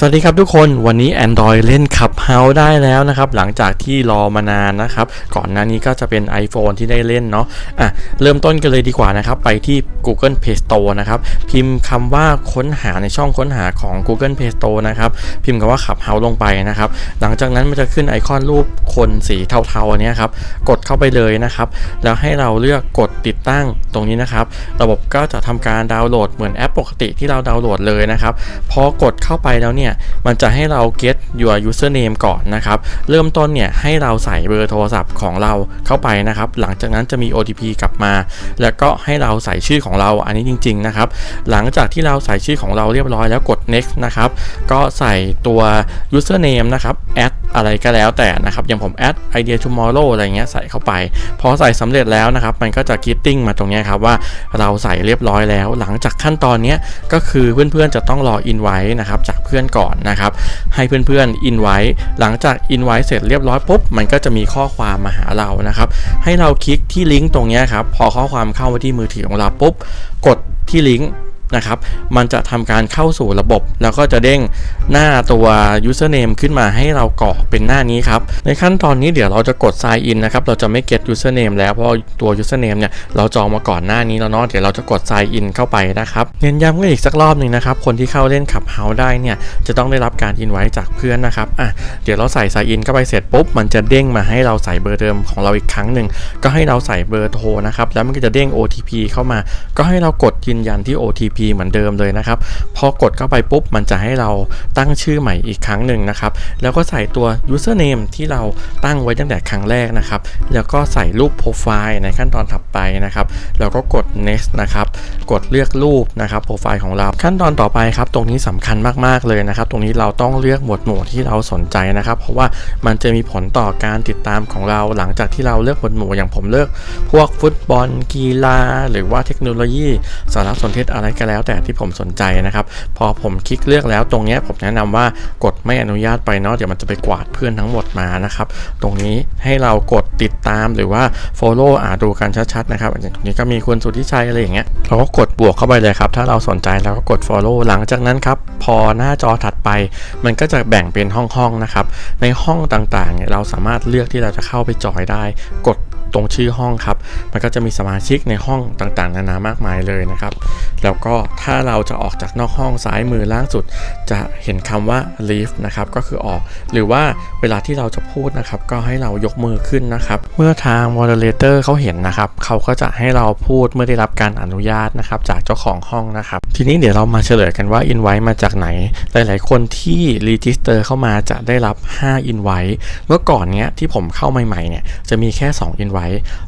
สวัสดีครับทุกคนวันนี้ Android เล่น Clubhouse ได้แล้วนะครับ หลังจากที่รอมานานนะครับ ก่อนหน้านี้ก็จะเป็น iPhone ที่ได้เล่นเนาะอะเริ่มต้นกันเลยดีกว่านะครับ ไปที่ Google Play Store นะครับ พิมพ์คำว่าค้นหาในช่องค้นหาของ Google Play Store นะครับ พิมพ์คำว่า Clubhouse ลงไปนะครับ หลังจากนั้นมันจะขึ้นไอคอนรูปคนสีเทาๆอันเนี้ยครับกดเข้าไปเลยนะครับ แล้วให้เราเลือกกดติดตั้งตรงนี้นะครับ ระบบก็จะทำการดาวน์โหลดเหมือนแอปปกติที่เราดาวน์โหลดเลยนะครับพอกดเข้าไปแล้วเนี่ยมันจะให้เรา get your username ก่อนนะครับเริ่มต้นเนี่ยให้เราใส่เบอร์โทรศัพท์ของเราเข้าไปนะครับหลังจากนั้นจะมี OTP กลับมา แล้วก็ให้เราใส่ชื่อของเราอันนี้จริงๆนะครับหลังจากที่เราใส่ชื่อของเราเรียบร้อยแล้วกด next นะครับก็ใส่ตัว username นะครับ add อะไรก็แล้วแต่นะครับอย่างผม add idea tomorrow อะไรเงี้ยใส่เข้าไป พอใส่สำเร็จแล้วนะครับ มันก็จะคิดติ้งมาตรงนี้ครับว่าเราใส่เรียบร้อยแล้ว หลังจากขั้นตอนนี้ก็คือเพื่อนๆจะต้องรออินไว้นะครับจากเพื่อนก่อนนะครับ ให้เพื่อนๆอินไว้หลังจากอินไว้เสร็จเรียบร้อยปุ๊บมันก็จะมีข้อความมาหาเรานะครับ ให้เราคลิกที่ลิงก์ตรงนี้ครับพอข้อความเข้ามาที่มือถือของเราปุ๊บกดที่ลิงก์ นะครับ มันจะทำการเข้าสู่ระบบ แล้วก็จะเด้งหน้าตัว username ขึ้นมาให้เรากรอกเป็นหน้านี้ครับ ในขั้นตอนนี้เดี๋ยวเราจะกด sign in นะครับ เราจะไม่ get username แล้วเพราะตัว username เนี่ยเราจองมาก่อนหน้านี้แล้วเนาะ เดี๋ยวเราจะกด sign in เข้าไปนะครับ เน้นย้ำกันอีกสักรอบหนึ่งนะครับ คนที่เข้าเล่นขับเฮาได้เนี่ย จะต้องได้รับการอินไว้จากเพื่อนนะครับ อะ เดี๋ยวเราใส่ sign in เข้าไปเสร็จปุ๊บ มันจะเด้งมาให้เราใส่เบอร์เดิมของเราอีกครั้งหนึ่ง ก็ให้เราใส่เบอร์โทรนะครับ แล้วมันก็จะเด้ง OTP เข้ามา ก็ให้เรากดยืนยันที่ OTP เหมือนเดิมเลยนะครับ พอกดเข้าไปปุ๊บมันจะให้เราตั้งชื่อใหม่อีกครั้งหนึ่งนะครับ แล้วก็ใส่ตัว username ที่เราตั้งไว้ตั้งแต่ครั้งแรกนะครับ แล้วก็ใส่รูปโปรไฟล์ในขั้นตอนถัดไปนะครับ แล้วก็กด next นะครับ กดเลือกรูปนะครับโปรไฟล์ของเรา ขั้นตอนต่อไปครับ ตรงนี้สำคัญมากๆเลยนะครับ ตรงนี้เราต้องเลือกหมวดหมู่ที่เราสนใจนะครับ เพราะว่ามันจะมีผลต่อการติดตามของเราหลังจากที่เราเลือกหมวดหมู่อย่างผมเลือก พวกฟุตบอลกีฬาหรือว่าเทคโนโลยีสารสนเทศอะไรก็แล้วแต่ที่ผมสนใจนะครับ พอผมคลิกเลือกแล้วตรงนี้ผมแนะนำว่ากดไม่อนุญาตไปเนาะเดี๋ยวมันจะไปกวาดเพื่อนทั้งหมดมานะครับ ตรงนี้ให้เรากดติดตามหรือว่า follow อ่าดูกันชัดๆนะครับอย่างนี้ก็มีคุณสุทธิชัยอะไรอย่างเงี้ยเราก็กดบวกเข้าไปเลยครับ ถ้าเราสนใจเราก็กด follow หลังจากนั้นครับพอหน้าจอถัดไป มันก็จะแบ่งเป็นห้องๆนะครับในห้องต่างๆเนี่ยเราสามารถเลือกที่เราจะเข้าไปจอยได้ กด ตรงชื่อห้องครับ มันก็จะมีสมาชิกในห้องต่างๆ นานามากมายเลยนะครับ แล้วก็ถ้าเราจะออกจากนอกห้องซ้ายมือล่างสุด จะเห็นคำว่า leave นะครับ ก็คือออก หรือว่าเวลาที่เราจะพูดนะครับ ก็ให้เรายกมือขึ้นนะครับ เมื่อทาง moderator เขาเห็นนะครับ เขาก็จะให้เราพูดเมื่อได้รับการอนุญาตนะครับ จากเจ้าของห้องนะครับ ทีนี้เดี๋ยวเรามาเฉลยกันว่า invite มาจากไหน หลายๆ คนที่ register เข้ามาจะได้รับ 5 invite เมื่อก่อนเนี้ยที่ผมเข้าใหม่ๆเนี่ยจะมีแค่ 2 invite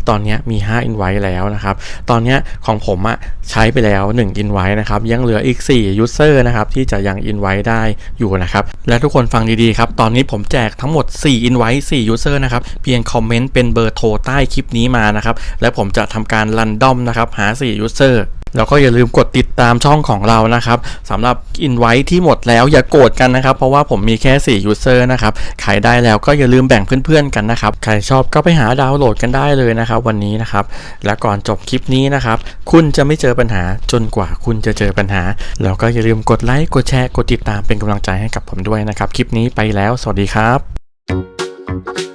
ตอนนี้มี 5 invite แล้วนะครับ ตอนนี้ของผมอะใช้ไปแล้ว 1 invite นะครับ ยังเหลืออีก 4 user นะครับ ที่จะยัง invite ได้อยู่นะครับ และทุกคนฟังดีๆครับ ตอนนี้ผมแจกทั้งหมด 4 invite 4 user นะครับ เพียงคอมเมนต์เป็นเบอร์โทรใต้คลิปนี้มานะครับ และผมจะทำการรันดอมนะครับหา 4 user แล้วก็อย่าลืมกดติดตามช่องของเรานะครับสำหรับ invite ที่หมดแล้วอย่าโกรธกันนะครับ เพราะว่าผมมีแค่4 user นะครับขายได้แล้วก็อย่าลืมแบ่งเพื่อนๆกันนะครับใครชอบก็ไปหาดาวน์โหลดกันได้เลยนะครับวันนี้นะครับ และก่อนจบคลิปนี้นะครับ คุณจะไม่เจอปัญหาจนกว่าคุณจะเจอปัญหา แล้วก็อย่าลืมกดไลค์กดแชร์กดติดตามเป็นกำลังใจให้กับผมด้วยนะครับ คลิปนี้ไปแล้ว สวัสดีครับ